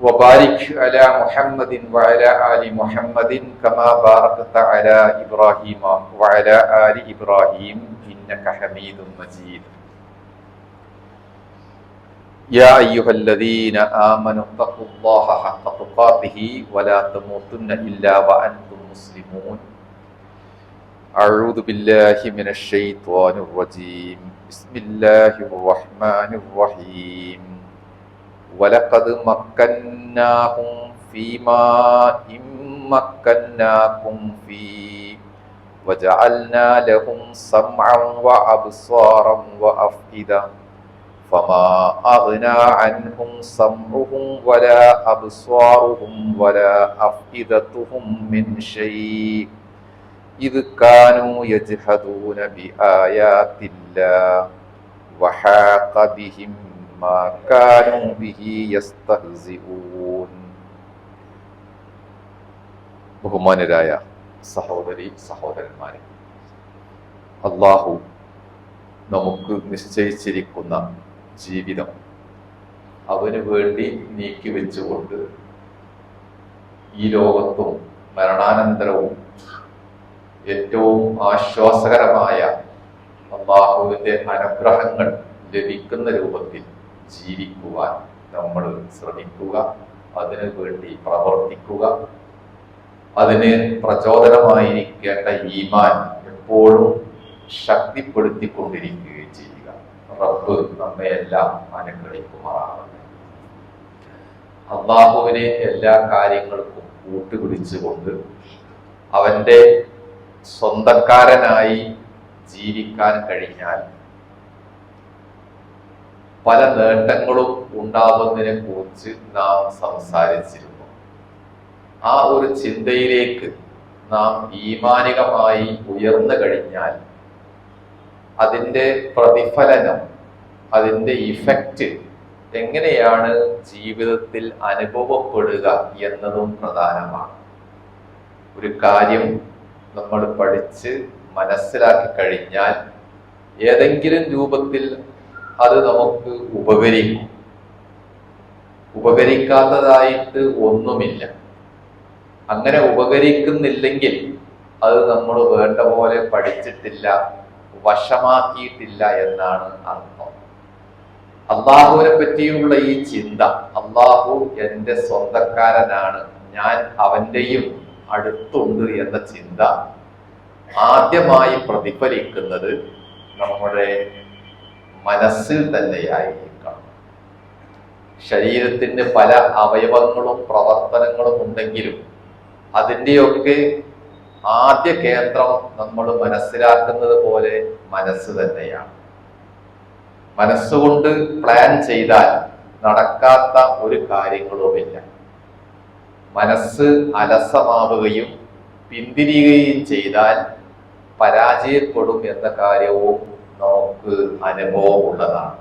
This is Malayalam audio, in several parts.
وبارك على محمد وعلى آل محمد كما باركت على إبراهيم وعلى آل إبراهيم إنك حميد مجيد. يا أيها الذين آمنوا اتقوا الله حق تقاته ولا تموتن إلا وأنتم مسلمون. أعوذ بالله من الشيطان الرجيم. بسم الله الرحمن الرحيم. ولقد مكناهم فيما إن مكناكم فيه وجعلنا لهم سمعا وأبصارا وأفئدة فما أغنى عنهم سمعهم ولا أبصارهم ولا أفئدتهم من شيء إذ كانوا يجحدون بآيات الله وحاق بهم ما كانوا به يستهزئون ബഹുമാനരായ സഹോദരി സഹോദരന്മാരെ അള്ളാഹു നമുക്ക് നിശ്ചയിച്ചിരിക്കുന്ന ജീവിതം അവന് വേണ്ടി നീക്കി വെച്ചുകൊണ്ട് ഈ ലോകത്തും മരണാനന്തരവും ഏറ്റവും ആശ്വാസകരമായ അള്ളാഹുവിന്റെ അനുഗ്രഹങ്ങൾ ലഭിക്കുന്ന രൂപത്തിൽ ജീവിക്കുവാൻ നമ്മൾ ശ്രമിക്കുക അതിനു വേണ്ടി പ്രവർത്തിക്കുക. അതിന് പ്രചോദനമായിരിക്കേണ്ട ഈമാൻ എപ്പോഴും ശക്തിപ്പെടുത്തിക്കൊണ്ടിരിക്കുകയും ചെയ്യുക. റബ്ബ് നമ്മയെല്ലാം അനുഗ്രഹിക്കുമാറാകട്ടെ അള്ളാഹുവിനെ എല്ലാ കാര്യങ്ങൾക്കും കൂട്ടുപിടിച്ചുകൊണ്ട് അവന്റെ സ്വന്തക്കാരനായി ജീവിക്കാൻ കഴിഞ്ഞാൽ പല നേട്ടങ്ങളും ഉണ്ടാവുന്നതിനെ കുറിച്ച് നാം സംസാരിച്ചിരുന്നു. ആ ഒരു ചിന്തയിലേക്ക് നാം ഈമാനികമായി ഉയർന്നു കഴിഞ്ഞാൽ അതിന്റെ പ്രതിഫലനം അതിന്റെ ഇഫക്റ്റ് എങ്ങനെയാണ് ജീവിതത്തിൽ അനുഭവപ്പെടുക എന്നതും പ്രധാനമാണ്. ഒരു കാര്യം നമ്മൾ പഠിച്ച് മനസ്സിലാക്കി കഴിഞ്ഞാൽ ഏതെങ്കിലും രൂപത്തിൽ അത് നമുക്ക് ഉപകരിക്കും. ഉപകരിക്കാത്തതായിട്ട് ഒന്നുമില്ല. അങ്ങനെ ഉപകരിക്കുന്നില്ലെങ്കിൽ അത് നമ്മൾ വേണ്ട പോലെ പഠിച്ചിട്ടില്ല വശമാക്കിയിട്ടില്ല എന്നാണ് അർത്ഥം. അള്ളാഹുവിനെ പറ്റിയുള്ള ഈ ചിന്ത അള്ളാഹു എന്റെ സ്വന്തക്കാരനാണ് ഞാൻ അവന്റെയും അടുത്തുണ്ട് എന്ന ചിന്ത ആദ്യമായി പ്രതിഫലിക്കുന്നത് നമ്മുടെ മനസ്സിൽ തന്നെയായിരിക്കണം ശരീരത്തിന് പല അവയവങ്ങളും പ്രവർത്തനങ്ങളും ഉണ്ടെങ്കിലും അതിന്റെയൊക്കെ ആദ്യ കേന്ദ്രം നമ്മൾ മനസ്സിലാക്കുന്നത് പോലെ മനസ്സ് തന്നെയാണ്. മനസ്സുകൊണ്ട് പ്ലാൻ ചെയ്താൽ നടക്കാത്ത ഒരു കാര്യങ്ങളുമില്ല. മനസ്സ് അലസമാവുകയും പിന്തിരിയുകയും ചെയ്താൽ പരാജയപ്പെടും എന്ന കാര്യവും നമുക്ക് അനുഭവമുള്ളതാണ്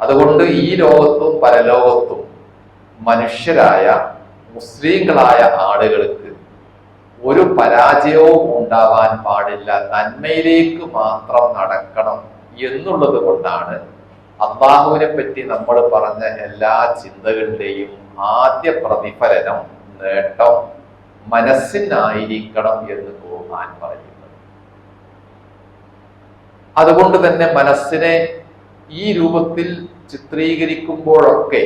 അതുകൊണ്ട് ഈ ലോകത്തും പരലോകത്തും മനുഷ്യരായ മുസ്ലിങ്ങളായ ആളുകൾക്ക് ഒരു പരാജയവും ഉണ്ടാവാൻ പാടില്ല. നന്മയിലേക്ക് മാത്രം നടക്കണം എന്നുള്ളത് കൊണ്ടാണ് അള്ളാഹുവിനെ പറ്റി നമ്മൾ പറഞ്ഞ എല്ലാ ചിന്തകളുടെയും ആദ്യ പ്രതിഫലനം നേട്ടം മനസ്സിനായിരിക്കണം എന്ന് ഖുർആൻ പറയുന്നത് അതുകൊണ്ട് തന്നെ മനസ്സിനെ ഈ രൂപത്തിൽ ചിത്രീകരിക്കുമ്പോഴൊക്കെ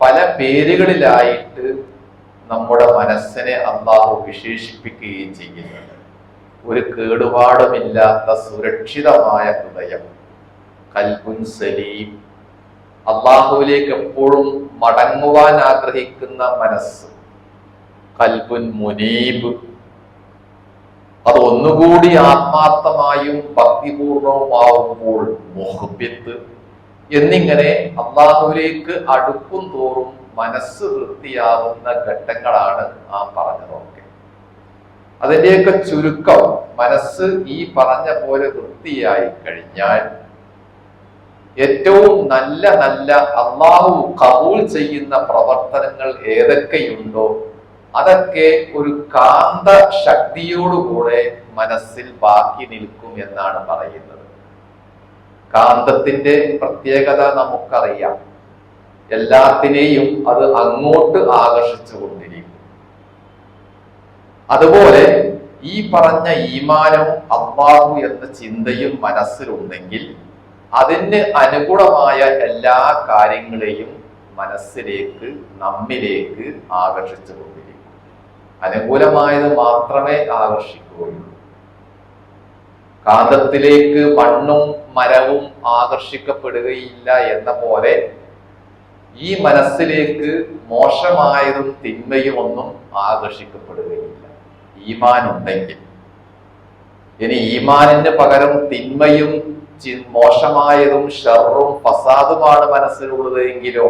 പല പേരുകളിലായിട്ട് നമ്മുടെ മനസ്സിനെ അള്ളാഹു വിശേഷിപ്പിക്കുകയും ചെയ്യുന്നുണ്ട് ഒരു കേടുപാടുമില്ലാത്ത സുരക്ഷിതമായ ഹൃദയം കൽബുൻ സലീം. അള്ളാഹുവിലേക്ക് എപ്പോഴും മടങ്ങുവാൻ ആഗ്രഹിക്കുന്ന മനസ്സ് കൽബുൻ മുനീബ്. അത് ഒന്നുകൂടി ആത്മാർത്ഥമായും ഭക്തിപൂർണവുമാവുമ്പോൾ മുഹബിത്ത് എന്നിങ്ങനെ അള്ളാഹുവിലേക്ക് അടുക്കും തോറും മനസ്സ് വൃത്തിയാവുന്ന ഘട്ടങ്ങളാണ് ആ പറഞ്ഞതൊക്കെ. അതിന്റെയൊക്കെ ചുരുക്കം മനസ്സ് ഈ പറഞ്ഞ പോലെ വൃത്തിയായി കഴിഞ്ഞാൽ ഏറ്റവും നല്ല നല്ല അള്ളാഹു കബൂൾ ചെയ്യുന്ന പ്രവർത്തനങ്ങൾ ഏതൊക്കെയുണ്ടോ അതൊക്കെ ഒരു കാന്ത ശക്തിയോടുകൂടെ മനസ്സിൽ ബാക്കി നിൽക്കും എന്നാണ് പറയുന്നത്. കാന്തത്തിന്റെ പ്രത്യേകത നമുക്കറിയാം. എല്ലാത്തിനെയും അത് അങ്ങോട്ട് ആകർഷിച്ചു കൊണ്ടിരിക്കും. അതുപോലെ ഈ പറഞ്ഞ ഈമാനവും അള്ളാഹു എന്ന ചിന്തയും മനസ്സിലുണ്ടെങ്കിൽ അതിന് അനുകൂലമായ എല്ലാ കാര്യങ്ങളെയും മനസ്സിലേക്ക് നമ്മിലേക്ക് ആകർഷിച്ചു കൊണ്ടിരിക്കും. അനുകൂലമായത് മാത്രമേ ആകർഷിക്കുകയുള്ളൂ. കാന്തത്തിലേക്ക് മണ്ണും മരവും ആകർഷിക്കപ്പെടുകയില്ല എന്ന പോലെ ഈ മനസ്സിലേക്ക് മോശമായതും തിന്മയും ഒന്നും ആകർഷിക്കപ്പെടുകയില്ല. ഈമാൻ ഉണ്ടെങ്കിൽ ഇനി ഈമാനിന് പകരം തിന്മയും മോശമായതും ഷെറും ഫസാദുമാണ് മനസ്സിലുള്ളത് എങ്കിലോ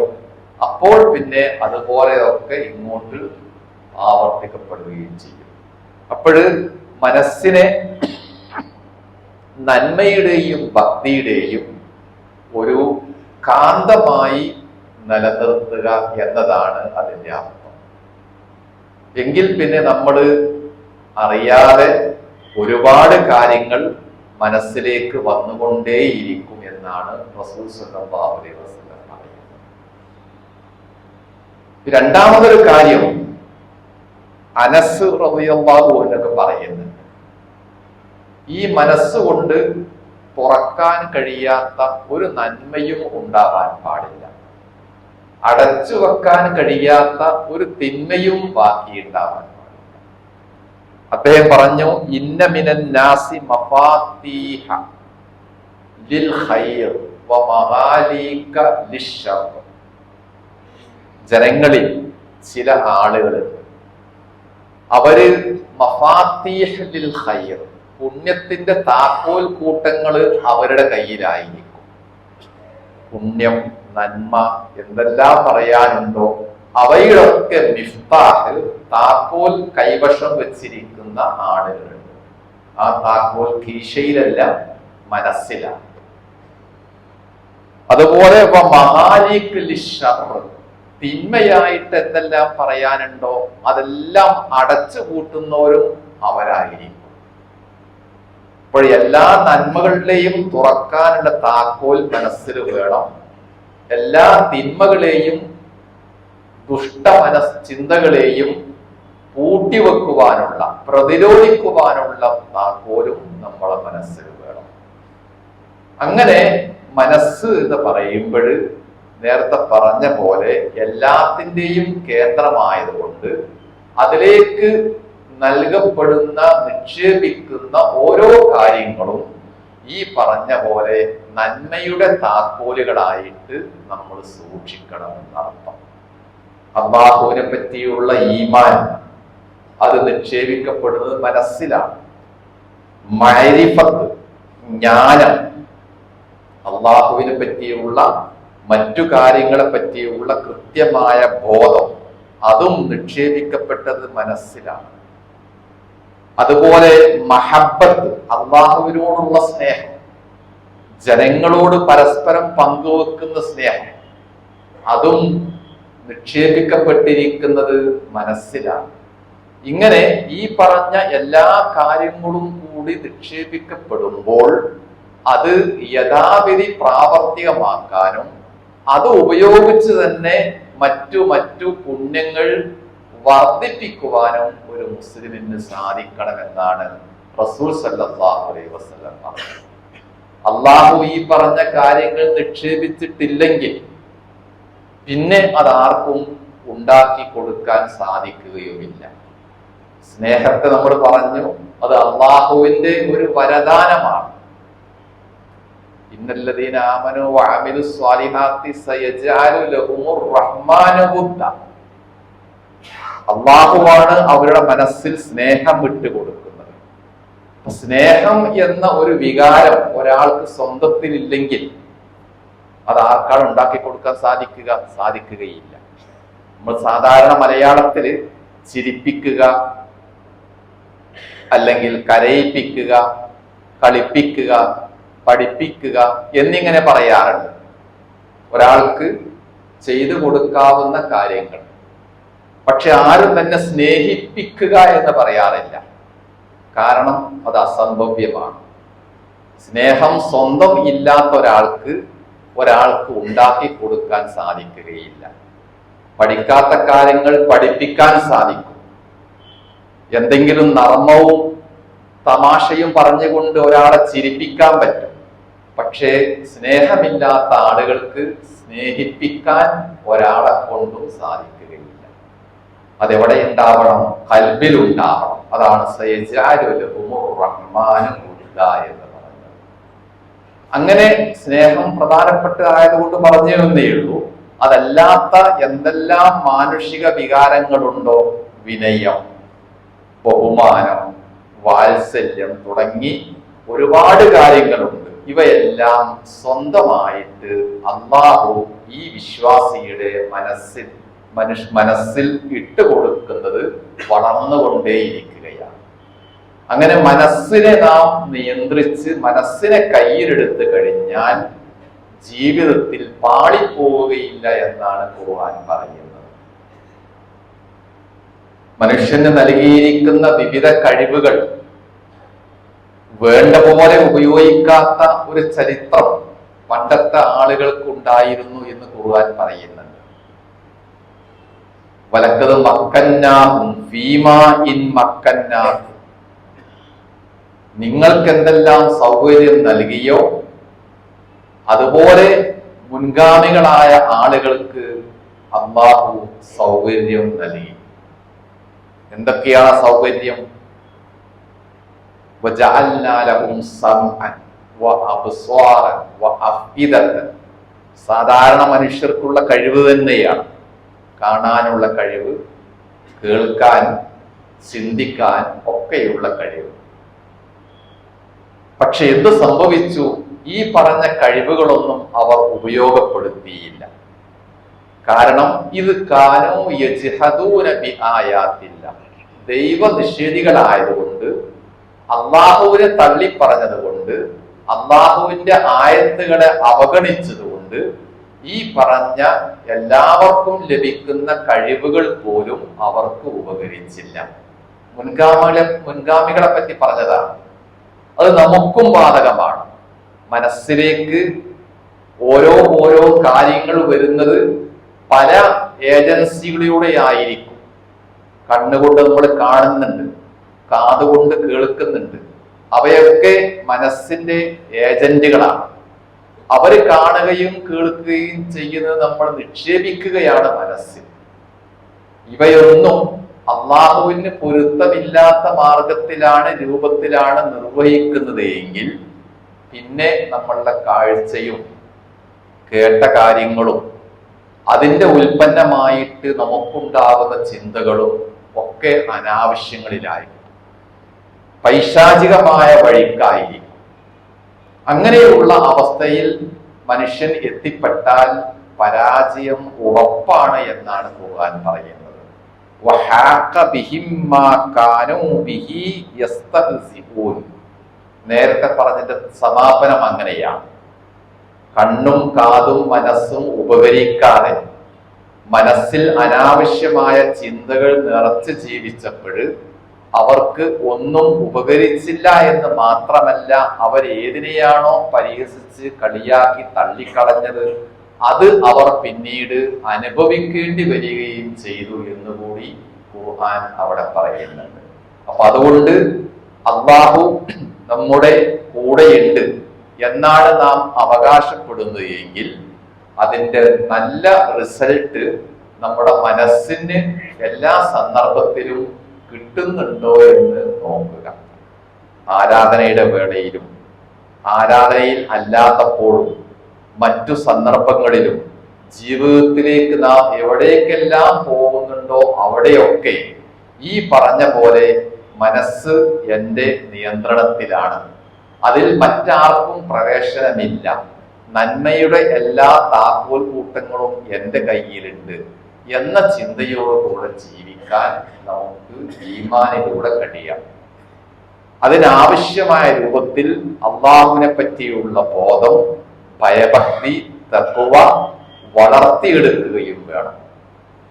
അപ്പോൾ പിന്നെ അതുപോലെയൊക്കെ ഇങ്ങോട്ട് ആവർത്തിക്കപ്പെടുകയും ചെയ്യും. അപ്പോൾ മനസ്സിനെ നന്മയുടെയും ഭക്തിയുടെയും ഒരു കാന്തമായി നിലനിർത്തുക എന്നതാണ് അതിന്റെ അർത്ഥം. എങ്കിൽ പിന്നെ നമ്മൾ അറിയാതെ ഒരുപാട് കാര്യങ്ങൾ മനസ്സിലേക്ക് വന്നുകൊണ്ടേയിരിക്കും എന്നാണ് റസൂൽ അലൈഹി പറയുന്നത്. രണ്ടാമതൊരു കാര്യം അനസ് റളിയല്ലാഹു എന്നൊക്കെ പറയുന്നത് ഈ മനസ്സുകൊണ്ട് തുറക്കാൻ കഴിയാത്ത ഒരു നന്മയും ഉണ്ടാവാൻ പാടില്ല. അടച്ചു വെക്കാൻ കഴിയാത്ത ഒരു തിന്മയും ബാക്കിയുണ്ടാവാൻ പാടില്ല. അദ്ദേഹം പറഞ്ഞു ഇന്ന മിനൻ നാസി മഫാത്തീഹ ലിൽ ഖൈർ ജനങ്ങളിൽ ചില ആളുകളുണ്ട് അവർ മഫാത്തീഹ് ലിൽ ഖൈർ പുണ്യത്തിന്റെ താക്കോൽ കൂട്ടങ്ങൾ അവരുടെ കയ്യിലായിരിക്കും. പുണ്യം നന്മ എന്തെല്ലാം പറയാനുണ്ടോ അവയിലൊക്കെ മിഫ്താഹ് താക്കോൽ കൈവശം വെച്ചിരിക്കുന്ന ആളുകളുണ്ട്. ആ താക്കോൽ കീശയിലല്ല മനസ്സിലാണ്. അതുപോലെ ഇപ്പൊ മഹാലിക്ക് ലിഷർ തിന്മയായിട്ട് എന്തെല്ലാം പറയാനുണ്ടോ അതെല്ലാം അടച്ചു കൂട്ടുന്നവരും അവരായിരിക്കും. അപ്പോൾ എല്ലാ നന്മകളുടെയും തുറക്കാനുള്ള താക്കോൽ മനസ്സിൽ വേണം. എല്ലാ തിന്മകളെയും ദുഷ്ട മനസ് ചിന്തകളെയും പൂട്ടിവെക്കുവാനുള്ള പ്രതിരോധിക്കുവാനുള്ള താക്കോലും നമ്മളെ മനസ്സിൽ വേണം. അങ്ങനെ മനസ്സ് എന്ന് പറയുമ്പോൾ നേരത്തെ പറഞ്ഞ പോലെ എല്ലാത്തിന്റെയും കേന്ദ്രമായതുകൊണ്ട് അതിലേക്ക് നൽകപ്പെടുന്ന നിക്ഷേപിക്കുന്ന ഓരോ കാര്യങ്ങളും ഈ പറഞ്ഞ പോലെ നന്മയുടെ താക്കോലുകളായിട്ട് നമ്മൾ സൂക്ഷിക്കണം എന്നർത്ഥം പറ്റിയുള്ള ഈമാൻ അത് നിക്ഷേപിക്കപ്പെടുന്നത് മനസ്സിലാണ്. മൈരിഫത്ത് ജ്ഞാനം അള്ളാഹുവിനെ പറ്റിയുള്ള മറ്റു കാര്യങ്ങളെ പറ്റിയുള്ള കൃത്യമായ ബോധം അതും നിക്ഷേപിക്കപ്പെട്ടത് മനസ്സിലാണ്. അതുപോലെ മഹബത്ത് അള്ളാഹുവിനോടുള്ള സ്നേഹം ജനങ്ങളോട് പരസ്പരം പങ്കുവെക്കുന്ന സ്നേഹം അതും നിക്ഷേപിക്കപ്പെട്ടിരിക്കുന്നത് മനസ്സിലാണ്. ഇങ്ങനെ ഈ പറഞ്ഞ എല്ലാ കാര്യങ്ങളും കൂടി നിക്ഷേപിക്കപ്പെടുമ്പോൾ അത് യഥാവിധി പ്രാവർത്തികമാക്കാനും അത് ഉപയോഗിച്ച് തന്നെ മറ്റു മറ്റു പുണ്യങ്ങൾ വർദ്ധിപ്പിക്കുവാനും ഒരു മുസ്ലിമിന് സാധിക്കണമെന്നാണ് റസൂൽ അലൈഹി വസല്ലം അള്ളാഹു ഈ പറഞ്ഞ കാര്യങ്ങൾ നിക്ഷേപിച്ചിട്ടില്ലെങ്കിൽ പിന്നെ അതാർക്കും ഉണ്ടാക്കി കൊടുക്കാൻ സാധിക്കുകയുമില്ല. സ്നേഹത്തെ നമ്മൾ പറഞ്ഞു അത് അള്ളാഹുവിന്റെ ഒരു വരദാനമാണ്. സ്വാലിഹാത്തി റഹ്മാനു അള്ളാഹുവാണ് അവരുടെ മനസ്സിൽ സ്നേഹം വിട്ടുകൊടുക്കുന്നത് സ്നേഹം എന്ന ഒരു വികാരം ഒരാൾക്ക് സ്വന്തത്തിലില്ലെങ്കിൽ അത് ആർക്കാണ് ഉണ്ടാക്കി കൊടുക്കാൻ സാധിക്കുക? സാധിക്കുകയില്ല. നമ്മൾ സാധാരണ മലയാളത്തിൽ ചിരിപ്പിക്കുക അല്ലെങ്കിൽ കരയിപ്പിക്കുക കളിപ്പിക്കുക പഠിപ്പിക്കുക എന്നിങ്ങനെ പറയാറുണ്ട്. ഒരാൾക്ക് ചെയ്തു കൊടുക്കാവുന്ന കാര്യങ്ങൾ. പക്ഷെ ആരും തന്നെ സ്നേഹിപ്പിക്കുക എന്ന് പറയാറില്ല. കാരണം അത് അസംഭവ്യമാണ്. സ്നേഹം സ്വന്തം ഇല്ലാത്ത ഒരാൾക്ക് ഒരാൾക്ക് ഉണ്ടാക്കി കൊടുക്കാൻ സാധിക്കുകയില്ല. പഠിക്കാത്ത കാര്യങ്ങൾ പഠിപ്പിക്കാൻ സാധിക്കും. എന്തെങ്കിലും നർമ്മവും തമാശയും പറഞ്ഞുകൊണ്ട് ഒരാളെ ചിരിപ്പിക്കാൻ പറ്റും. പക്ഷേ സ്നേഹമില്ലാത്ത ആളുകൾക്ക് സ്നേഹിപ്പിക്കാൻ ഒരാളെ കൊണ്ടും സാധിക്കുകയില്ല. അതെവിടെ ഉണ്ടാവണം? കൽബിൽ ഉണ്ടാവണം അതാണ് റഹ്മാനും എന്ന് പറയുന്നത്. അങ്ങനെ സ്നേഹം പ്രധാനപ്പെട്ടതായതുകൊണ്ട് പറഞ്ഞു എന്നേ ഉള്ളൂ. അതല്ലാത്ത എന്തെല്ലാം മാനുഷിക വികാരങ്ങളുണ്ടോ? വിനയം ബഹുമാനം വാത്സല്യം തുടങ്ങി ഒരുപാട് കാര്യങ്ങളുണ്ട്. ഇവയെല്ലാം സ്വന്തമായിട്ട് അള്ളാഹു ഈ വിശ്വാസിയുടെ മനസ്സിൽ മനുഷ്യ മനസ്സിൽ ഇട്ടുകൊടുക്കുന്നത് വളർന്നുകൊണ്ടേയിരിക്കുകയാണ്. അങ്ങനെ മനസ്സിനെ നാം നിയന്ത്രിച്ച് മനസ്സിനെ കയ്യിലെടുത്ത് കഴിഞ്ഞാൽ ജീവിതത്തിൽ പാളിപ്പോവുകയില്ല എന്നാണ് ഖുർആൻ പറയുന്നത്. മനുഷ്യന് നൽകിയിരിക്കുന്ന വിവിധ കഴിവുകൾ വേണ്ട പോലെ ഉപയോഗിക്കാത്ത ഒരു ചരിത്രം പണ്ടത്തെ ആളുകൾക്കുണ്ടായിരുന്നു എന്ന് ഖുർആൻ പറയുന്നുണ്ട്. വലക്കത് മക്കന്നാഹും ഫീമാ ഇൻ മക്കന്നാഹും. നിങ്ങൾക്ക് എന്തെല്ലാം സൗകര്യം നൽകിയോ അതുപോലെ മുൻഗാമികളായ ആളുകൾക്ക് അള്ളാഹു സൗകര്യം നൽകി. എന്തൊക്കെയാണ് സൗകര്യം? സാധാരണ മനുഷ്യർക്കുള്ള കഴിവ് തന്നെയാണ്. കാണാനുള്ള കഴിവ് കേൾക്കാൻ ചിന്തിക്കാൻ ഒക്കെയുള്ള കഴിവ്. പക്ഷെ എന്ത് സംഭവിച്ചു? ഈ പറഞ്ഞ കഴിവുകളൊന്നും അവർ ഉപയോഗപ്പെടുത്തിയില്ല. കാരണം ഇത് കാനോ യജ്ഹദൂന ആയാത്തില്ല. ദൈവ നിഷേധികളായതുകൊണ്ട് അള്ളാഹുവിനെ തള്ളി പറഞ്ഞത് കൊണ്ട് അള്ളാഹുവിന്റെ ആയത്തുകളെ അവഗണിച്ചതുകൊണ്ട് ഈ പറഞ്ഞ എല്ലാവർക്കും ലഭിക്കുന്ന കഴിവുകൾ പോലും അവർക്ക് ഉപകരിച്ചില്ല. മുൻഗാമികളെ മുൻഗാമികളെ പറ്റി പറഞ്ഞതാണ് അത് നമുക്കും ബാധകമാണ്. മനസ്സിലേക്ക് ഓരോ ഓരോ കാര്യങ്ങൾ വരുന്നത് പല ഏജൻസികളിലൂടെ ആയിരിക്കും. കണ്ണുകൊണ്ട് നമ്മൾ കാണുന്നുണ്ട്. കാതുകൊണ്ട് കേൾക്കുന്നുണ്ട്. അവയൊക്കെ മനസ്സിന്റെ ഏജന്റുകളാണ്. അവർ കാണുകയും കേൾക്കുകയും ചെയ്യുന്നത് നമ്മൾ നിക്ഷേപിക്കുകയാണ് മനസ്സിൽ. ഇവയൊന്നും അള്ളാഹുവിന് പൊരുത്തമില്ലാത്ത മാർഗത്തിലാണ് രൂപത്തിലാണ് നിർവഹിക്കുന്നത് എങ്കിൽ പിന്നെ നമ്മളുടെ കാഴ്ചയും കേട്ട കാര്യങ്ങളും അതിന്റെ ഉൽപ്പന്നമായിട്ട് നമുക്കുണ്ടാകുന്ന ചിന്തകളും ഒക്കെ അനാവശ്യങ്ങളിലായി പൈശാചികമായ വഴിക്കായി. അങ്ങനെയുള്ള അവസ്ഥയിൽ മനുഷ്യൻ എത്തിപ്പെട്ടാൽ പരാജയം ഉറപ്പാണ് എന്നാണ് ഖുർആൻ പറയുന്നത്. നേരത്തെ പറഞ്ഞതിന്റെ സമാപനം അങ്ങനെയാണ്. കണ്ണും കാതും മനസ്സും ഉപകരിക്കാതെ മനസ്സിൽ അനാവശ്യമായ ചിന്തകൾ നിറച്ച് ജീവിച്ചപ്പോൾ അവർക്ക് ഒന്നും ഉപകരിച്ചില്ല എന്ന് മാത്രമല്ല അവർ ഏതിനെയാണോ പരിഹസിച്ച് കളിയാക്കി തള്ളിക്കളഞ്ഞത് അത് അവർ പിന്നീട് അനുഭവിക്കേണ്ടി വരികയും ചെയ്തു എന്ന് കൂടി ഖുർആൻ അവിടെ പറയുന്നുണ്ട്. അപ്പൊ അതുകൊണ്ട് അള്ളാഹു നമ്മുടെ കൂടെയുണ്ട് എന്നാണ് നാം അവകാശപ്പെടുന്നത് എങ്കിൽ അതിന്റെ നല്ല റിസൾട്ട് നമ്മുടെ മനസ്സിന് എല്ലാ സന്ദർഭത്തിലും കിട്ടുന്നുണ്ടോ എന്ന് നോക്കുക. ആരാധനയുടെ വേളയിലും ആരാധനയിൽ അല്ലാത്തപ്പോഴും മറ്റു സന്ദർഭങ്ങളിലും ജീവിതത്തിലേക്ക് നാം എവിടേക്കെല്ലാം പോകുന്നുണ്ടോ അവിടെയൊക്കെ ഈ പറഞ്ഞ പോലെ മനസ്സ് എന്റെ നിയന്ത്രണത്തിലാണ്. അതിൽ മറ്റാർക്കും പ്രവേശനമില്ല. നന്മയുടെ എല്ലാ താക്കോൽ കൂട്ടങ്ങളും എന്റെ കയ്യിലുണ്ട്. എന്ന ചിന്തയോടുകൂടെ ജീവിക്കാൻ നമുക്ക് ഈമാനിലൂടെ കഴിയാം. അതിനാവശ്യമായ രൂപത്തിൽ അള്ളാഹുവിനെ പറ്റിയുള്ള ബോധം ഭയഭക്തി തത്വ വളർത്തിയെടുക്കുകയും വേണം.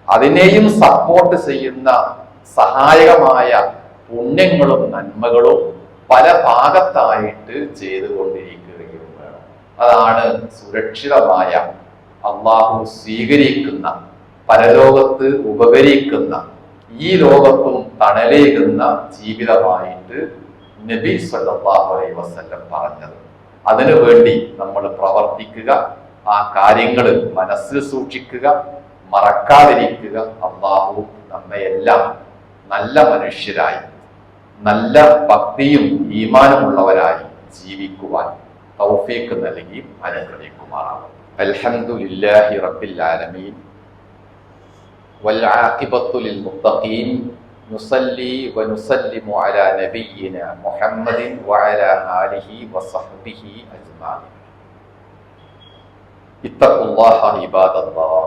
അതിനെയും സപ്പോർട്ട് ചെയ്യുന്ന സഹായകമായ പുണ്യങ്ങളും നന്മകളും പല ഭാഗത്തായിട്ട് ചെയ്തുകൊണ്ടിരിക്കുകയും വേണം. അതാണ് സുരക്ഷിതമായ അള്ളാഹു സ്വീകരിക്കുന്ന പരലോകത്ത് ഉപകരിക്കുന്ന ഈ ലോകത്തും തണലേകുന്ന ജീവിതമായിട്ട് നബി സല്ലല്ലാഹു അലൈഹി വസല്ലം പറഞ്ഞത്. അതിനു വേണ്ടി നമ്മൾ പ്രവർത്തിക്കുക ആ കാര്യങ്ങൾ മനസ്സിൽ സൂക്ഷിക്കുക മറക്കാതിരിക്കുക. അള്ളാഹു നമ്മയെല്ലാം നല്ല മനുഷ്യരായി നല്ല ഭക്തിയും ഈമാനുമുള്ളവരായി ജീവിക്കുവാൻ തൗഫീക്ക് നൽകി അനുഗ്രഹിക്കുമാറാകും അൽഹംദുലില്ലാഹി റബ്ബിൽ ആലമീൻ. والعاقبة للمتقين نصلي ونسلم على نبينا محمد وعلى آله وصحبه أجمعين اتقوا الله عباد الله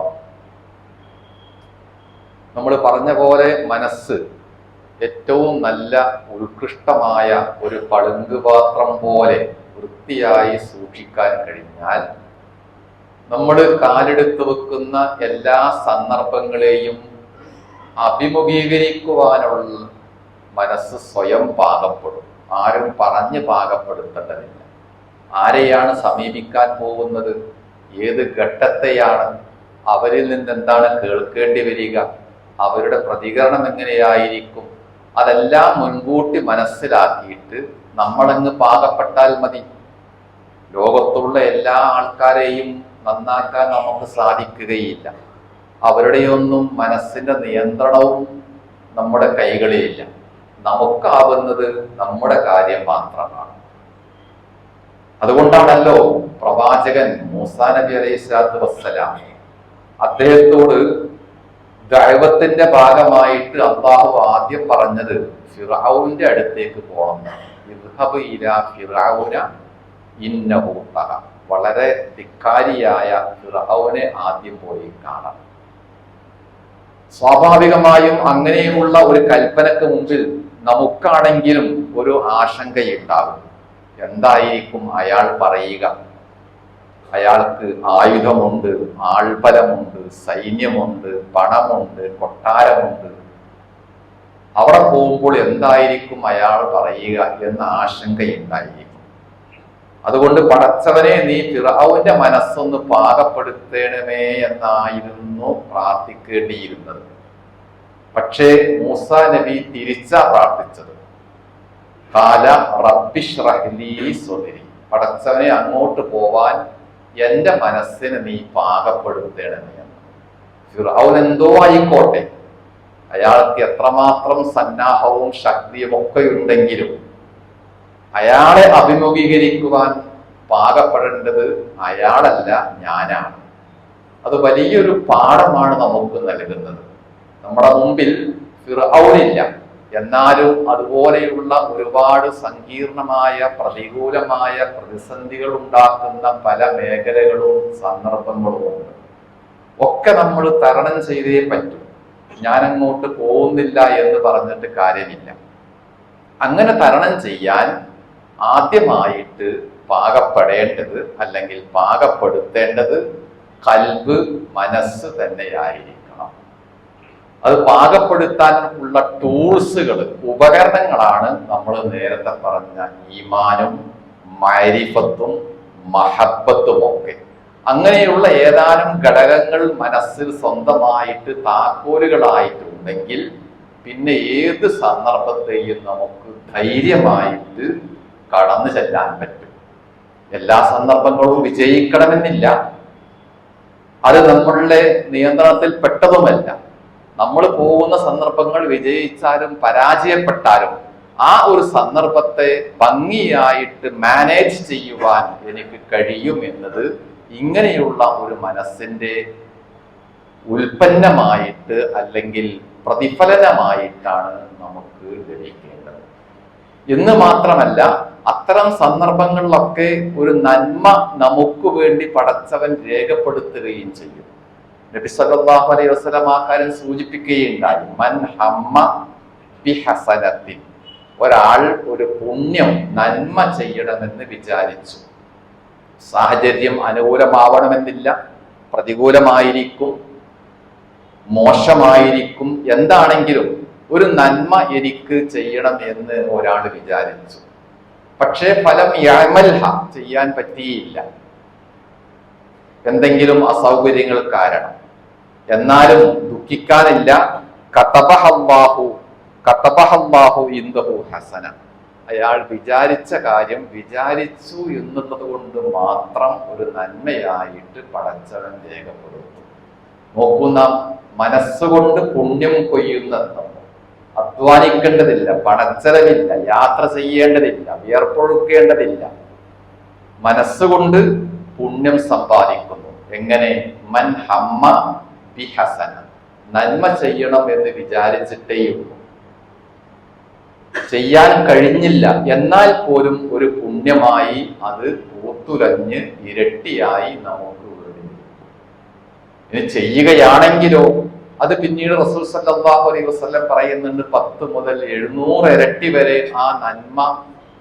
നമ്മൾ പറഞ്ഞ പോലെ മനസ്സ് ഏറ്റവും നല്ല ഉത്കൃഷ്ടമായ ഒരു പളുങ്കുപാത്രം പോലെ വൃത്തിയായി സൂക്ഷിക്കാൻ കഴിഞ്ഞാൽ നമ്മൾ കാലെടുത്ത് വെക്കുന്ന എല്ലാ സന്ദർഭങ്ങളെയും അഭിമുഖീകരിക്കുവാനുള്ള മനസ്സ് സ്വയം പാകപ്പെടും. ആരും പറഞ്ഞ് പാകപ്പെടുത്തേണ്ടതില്ല. ആരെയാണ് സമീപിക്കാൻ പോകുന്നത്? ഏത് ഘട്ടത്തെയാണ്? അവരിൽ നിന്ന് എന്താണ് കേൾക്കേണ്ടി വരിക? അവരുടെ പ്രതികരണം എങ്ങനെയായിരിക്കും? അതെല്ലാം മുൻകൂട്ടി മനസ്സിലാക്കിയിട്ട് നമ്മളങ്ങ് പാകപ്പെട്ടാൽ മതി. ലോകത്തുള്ള എല്ലാ ആൾക്കാരെയും നന്നാക്കാൻ നമുക്ക് സാധിക്കുകയില്ല. അവരുടെയൊന്നും മനസ്സിന്റെ നിയന്ത്രണവും നമ്മുടെ കൈകളിലില്ല. നമുക്കാവുന്നത് നമ്മുടെ കാര്യം മാത്രമാണ്. അതുകൊണ്ടാണല്ലോ പ്രവാചകൻ മൂസാ നബി അലൈഹി സ്വലാത്തു വസ്സലാം അദ്ദേഹത്തോട് ദൈവത്തിന്റെ ഭാഗമായിട്ട് അള്ളാഹു ആദ്യം പറഞ്ഞത് ഫിറാവുവിന്റെ അടുത്തേക്ക് പോകണം ഇർഹബ് ഇലാ ഫിറാവുന ഇന്നഹു വളരെ ധിക്കാരിയായ ഫിറൌനെ ആദ്യം പോയി കാണണം. സ്വാഭാവികമായും അങ്ങനെയുള്ള ഒരു കൽപ്പനക്ക് മുമ്പിൽ നമുക്കാണെങ്കിലും ഒരു ആശങ്കയുണ്ടാകും. എന്തായിരിക്കും അയാൾ പറയുക? അയാൾക്ക് ആയുധമുണ്ട് ആൾബലമുണ്ട് സൈന്യമുണ്ട് പണമുണ്ട് കൊട്ടാരമുണ്ട്. അവിടെ പോകുമ്പോൾ എന്തായിരിക്കും അയാൾ പറയുക എന്ന ആശങ്കയുണ്ടായിരിക്കും. അതുകൊണ്ട് പടച്ചവനെ നീ ഫിറാവുന്റെ മനസ്സൊന്ന് പാകപ്പെടുത്തണമേ എന്നായിരുന്നു പ്രാർത്ഥിക്കേണ്ടിയിരുന്നത്. പക്ഷേ മൂസ നബി തിരിച്ചാ പ്രാർത്ഥിച്ചത്. കാല റബ്ബിഷ്റഹ്ലി പടച്ചവനെ അങ്ങോട്ട് പോവാൻ എന്റെ മനസ്സിന് നീ പാകപ്പെടുത്തേണമേ എന്ന്. ഫിറൌൻ എന്തോ ആയിക്കോട്ടെ. അയാൾക്ക് എത്രമാത്രം സന്നാഹവും ശക്തിയും ഒക്കെ ഉണ്ടെങ്കിലും അയാളെ അഭിമുഖീകരിക്കുവാൻ പാകപ്പെടേണ്ടത് അയാളല്ല ഞാനാണ്. അത് വലിയൊരു പാഠമാണ് നമുക്ക് നൽകുന്നത്. നമ്മുടെ മുമ്പിൽ ഫിറൌനില്ല എന്നാലും അതുപോലെയുള്ള ഒരുപാട് സങ്കീർണമായ പ്രതികൂലമായ പ്രതിസന്ധികൾ ഉണ്ടാക്കുന്ന പല മേഖലകളും സന്ദർഭങ്ങളും ഉണ്ട്. ഒക്കെ നമ്മൾ തരണം ചെയ്തേ പറ്റൂ. ഞാൻ അങ്ങോട്ട് പോകുന്നില്ല എന്ന് പറഞ്ഞിട്ട് കാര്യമില്ല. അങ്ങനെ തരണം ചെയ്യാൻ ആദ്യമായിട്ട് പാകപ്പെടേണ്ടത് അല്ലെങ്കിൽ പാകപ്പെടുത്തേണ്ടത് കൽബ് മനസ്സ് തന്നെയായിരിക്കണം. അത് പാകപ്പെടുത്താൻ ഉള്ള ടൂൾസുകൾ ഉപകരണങ്ങളാണ് നമ്മൾ നേരത്തെ പറഞ്ഞ ഈമാനും മരിഫത്തും മഹബത്തും ഒക്കെ അങ്ങനെയുള്ള ഏതാനും ഘടകങ്ങൾ മനസ്സിൽ സ്വന്തമായിട്ട് താക്കോലുകളായിട്ടുണ്ടെങ്കിൽ പിന്നെ ഏത് സന്ദർഭത്തെയും നമുക്ക് ധൈര്യമായിട്ട് കടന്നു ചെല്ലാൻ പറ്റും. എല്ലാ സന്ദർഭങ്ങളും വിജയിക്കണമെന്നില്ല. അത് നമ്മളുടെ നിയന്ത്രണത്തിൽ പെട്ടതുമല്ല. നമ്മൾ പോകുന്ന സന്ദർഭങ്ങൾ വിജയിച്ചാലും പരാജയപ്പെട്ടാലും ആ ഒരു സന്ദർഭത്തെ ഭംഗിയായിട്ട് മാനേജ് ചെയ്യുവാൻ എനിക്ക് കഴിയും എന്നത് ഇങ്ങനെയുള്ള ഒരു മനസ്സിന്റെ ഉൽപ്പന്നമായിട്ട് അല്ലെങ്കിൽ പ്രതിഫലനമായിട്ടാണ് നമുക്ക് ലഭിക്കേണ്ടത്. എന്ന് മാത്രമല്ല അത്തരം സന്ദർഭങ്ങളിലൊക്കെ ഒരു നന്മ നമുക്ക് വേണ്ടി പടച്ചവൻ രേഖപ്പെടുത്തുകയും ചെയ്യും. നബി സല്ലല്ലാഹു അലൈഹി വസല്ലം ആ കാര്യം സൂചിപ്പിക്കുകയുണ്ടായി. മൻ ഹമ്മ ബി ഹസനത്തിൻ. ഒരാൾ ഒരു പുണ്യം നന്മ ചെയ്യണമെന്ന് വിചാരിച്ചു. സാഹചര്യം അനുകൂലമാവണമെന്നില്ല പ്രതികൂലമായിരിക്കും മോശമായിരിക്കും. എന്താണെങ്കിലും ഒരു നന്മ എനിക്ക് ചെയ്യണം എന്ന് ഒരാൾ വിചാരിച്ചു. പക്ഷേ ഫലം യമൽഹ ചെയ്യാൻ പറ്റിയില്ല. എന്തെങ്കിലും അസൗകര്യങ്ങൾ കാരണം. എന്നാലും ദുഃഖിക്കാനില്ല. കതബഹല്ലാഹു കതബഹല്ലാഹു ഇന്ദഹു ഹസന. അയാൾ വിചാരിച്ച കാര്യം വിചാരിച്ചു എന്നുള്ളത് കൊണ്ട് മാത്രം ഒരു നന്മയായിട്ട് പടച്ചവൻ രേഖപ്പെടുത്തും. നോക്കുന്ന മനസ്സുകൊണ്ട് പുണ്യം കൊയ്യുന്ന അധ്വാനിക്കേണ്ടതില്ല പണച്ചെലവില്ല യാത്ര ചെയ്യേണ്ടതില്ല വിയർപ്പൊഴുക്കേണ്ടതില്ല. മനസ്സുകൊണ്ട് പുണ്യം സമ്പാദിക്കുന്നു. എങ്ങനെ? മൻ ഹമ്മ ബി ഹസന നന്മ ചെയ്യണം എന്ന് വിചാരിച്ചിട്ടേയുള്ളൂ. ചെയ്യാൻ കഴിഞ്ഞില്ല എന്നാൽ പോലും ഒരു പുണ്യമായി അത് പൂത്തുലഞ്ഞ് ഇരട്ടിയായി നമുക്ക് ഇനി ചെയ്യുകയാണെങ്കിലോ അത് പിന്നീട് റസൂൽ സല്ലല്ലാഹു അലൈഹി വസല്ലം പറയുന്നുണ്ട് പത്ത് മുതൽ എഴുന്നൂറ് ഇരട്ടി വരെ ആ നന്മ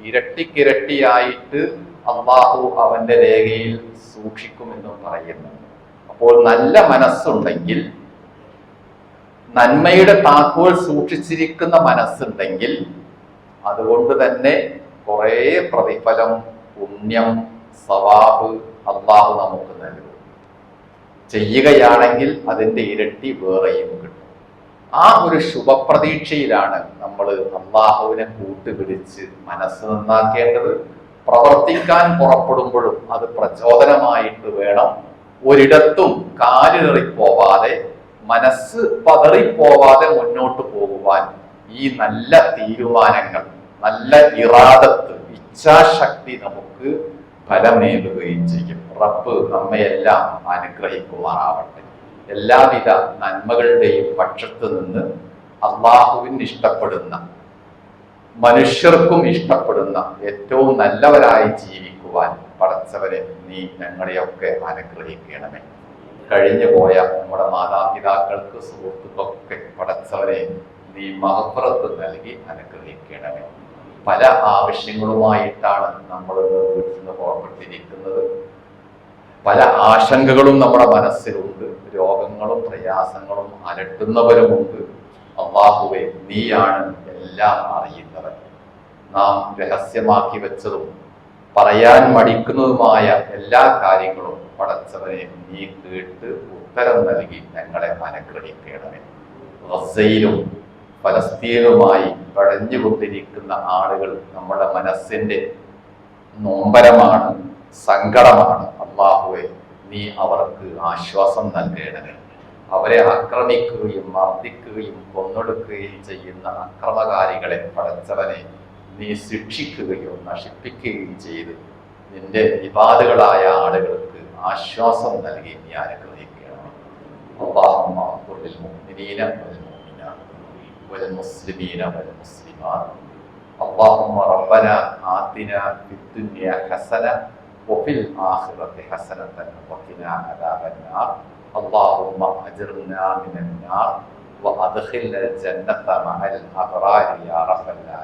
ഇരട്ടിക്കിരട്ടിയായിട്ട് അള്ളാഹു അവന്റെ രേഖയിൽ സൂക്ഷിക്കുമെന്നും പറയുന്നു. അപ്പോൾ നല്ല മനസ്സുണ്ടെങ്കിൽ നന്മയുടെ താക്കോൽ സൂക്ഷിച്ചിരിക്കുന്ന മനസ്സുണ്ടെങ്കിൽ അതുകൊണ്ട് തന്നെ കുറേ പ്രതിഫലം പുണ്യം സവാബ് അള്ളാഹു നമുക്ക് നൽകും. ചെയ്യുകയാണെങ്കിൽ അതിന്റെ ഇരട്ടി വേറെയും കിട്ടും. ആ ഒരു ശുഭപ്രതീക്ഷയിലാണ് നമ്മൾ അള്ളാഹുവിനെ കൂട്ടുപിടിച്ച് മനസ്സ് നന്നാക്കേണ്ടത്. പ്രവർത്തിക്കാൻ പുറപ്പെടുമ്പോഴും അത് പ്രചോദനമായിട്ട് വേണം. ഒരിടത്തും കാലിലെറിപ്പോവാതെ മനസ്സ് പതറിപ്പോവാതെ മുന്നോട്ട് പോകുവാൻ ഈ നല്ല തീരുമാനങ്ങൾ നല്ല ഇറാദത്ത് ഇച്ഛാശക്തി നമുക്ക് ഫലമേകുകയും ചെയ്യും. റബ്ബ് നമ്മയെല്ലാം അനുഗ്രഹിക്കുമാറാവട്ടെ. എല്ലാവിധ നന്മകളുടെയും പക്ഷത്ത് നിന്ന് അള്ളാഹുവിന് ഇഷ്ടപ്പെടുന്ന മനുഷ്യർക്കും ഇഷ്ടപ്പെടുന്ന ഏറ്റവും നല്ലവരായി ജീവിക്കുവാൻ പടച്ചവരെ നീ ഞങ്ങളെയൊക്കെ അനുഗ്രഹിക്കണമേ. കഴിഞ്ഞു പോയ നമ്മുടെ മാതാപിതാക്കൾക്ക് സുഹൃത്തുക്കൾക്കൊക്കെ പടച്ചവരെ നീ മഹപ്പുറത്ത് നൽകി അനുഗ്രഹിക്കണമേ. പല ആവശ്യങ്ങളുമായിട്ടാണ് നമ്മൾ വീട്ടിൽ നിന്ന് പുറപ്പെട്ടിരിക്കുന്നത്. പല ആശങ്കകളും നമ്മുടെ മനസ്സിലുണ്ട്. രോഗങ്ങളും പ്രയാസങ്ങളും അലട്ടുന്നവരുമുണ്ട്. അള്ളാഹുവെ നീയാണ് എല്ലാം അറിയുന്നവൻ. നാം രഹസ്യമാക്കി വെച്ചതും പറയാൻ മടിക്കുന്നതുമായ എല്ലാ കാര്യങ്ങളും പടച്ചവനെ നീ കേട്ട് ഉത്തരം നൽകി ഞങ്ങളെ അനുഗ്രഹിക്കണമേ. ഗസയിലും ഫലസ്തീനുമായി പടഞ്ഞുകൊണ്ടിരിക്കുന്ന ആളുകൾ നമ്മുടെ മനസ്സിന്റെ നോമ്പരമാണ് സങ്കടമാണ്. അള്ളാഹുവെ നീ അവർക്ക് ആശ്വാസം നൽകണമേ അവരെ ആക്രമിക്കുകയും മർദ്ദിക്കുകയും കൊന്നൊടുക്കുകയും ചെയ്യുന്ന അക്രമകാരികളെ പടച്ചവനെ നീ ശിക്ഷിക്കുകയോ നശിപ്പിക്കുകയും ചെയ്ത് നിന്റെ വിവാദങ്ങളായ ആളുകൾക്ക് ആശ്വാസം നൽകി നീ അനുഗ്രഹിക്കണം اللهم اغفر للمؤمنين والمؤمنات والمسلمين والمسلمات اللهم ربنا آتنا في الدنيا حسنة وفي الآخرة حسنة وقنا عذاب النار. اللهم أجرنا من النار وأدخلنا الجنة مع الأبرار يا رب العالمين.